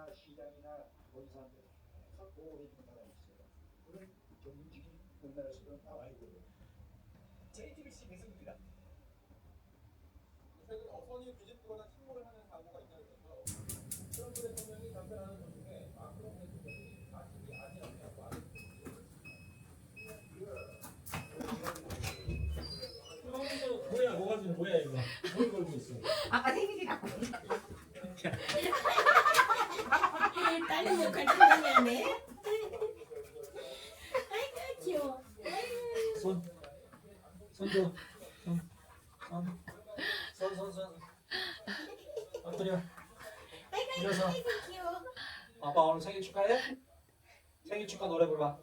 마을이나 시장이나 본사들에서 보호해 주는 사람이 있어요. 그런 전문직이 우리나라에서도 나와 있거든요. JTBC 배승입니다. 최근 어선이 뒤집거나 침몰을 하는 사고가 잇따르면서 트럼프 대통령이 답변하는 도중에 마크롱 대통령이 사실이 아니었냐고 말했습니다. 뭐야 뭐가 지금 뭐야 이거 뭘 걸고 있어 아빠 생일이라고. 딸이 못갈 뻔했네. 아이고 귀여워. 손 손도 손손손손 엎드려. 일어서. 아이고 귀여워. 아빠 오늘 생일 축하해? 생일 축하 노래 불러.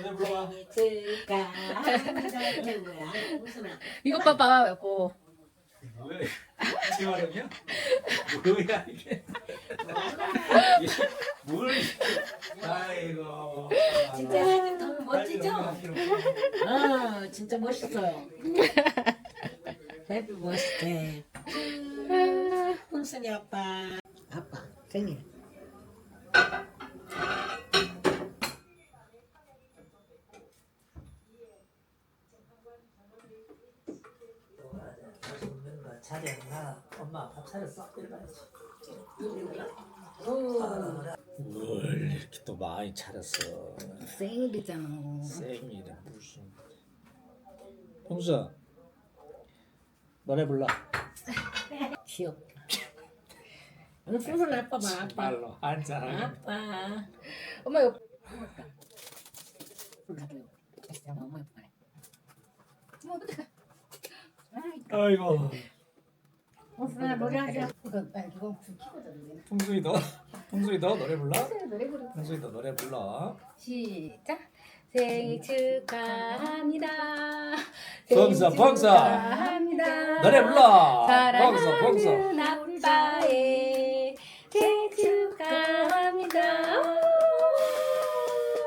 노래 불러봐. 이것 봐봐 뭐야 지화령이야 뭐야 이게? 뭘 아이고. 진짜 멋지죠? 아 진짜 멋있어요. 해피 버스데이. 홍순이 아빠. 아빠 생일. 차렸나? 엄마 밥 차렸어? 이래봐야지. 많이 차렸어? 생일이잖아. 생일에 무슨? 형수야, 노래 불러. 귀엽다. 오늘 순순 아빠 봐 아빠. 말로 한잔. 아빠. 엄마 이거 너무 예쁘네. 아이고. 홍순아 노래하자. 이거 빨리 이거 불 켜거든. 풍수이 너, 풍수이 너 노래 불러. 노래 부르 풍수이 너 노래 불러. 시작 생일 축하합니다 봉사, 생일 봉사. 축하합니다 노래 불러. 사랑하는 봉사, 봉사. 아빠의 생일 축하합니다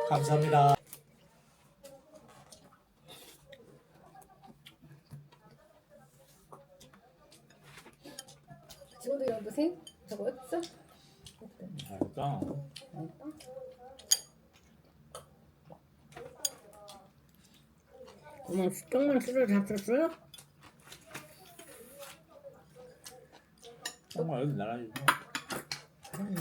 감사합니다. 친구들 여보세요? 저거 없어? 알까? 어머 정말 술을 잡혔어요? 정말 여기 나라니. 음.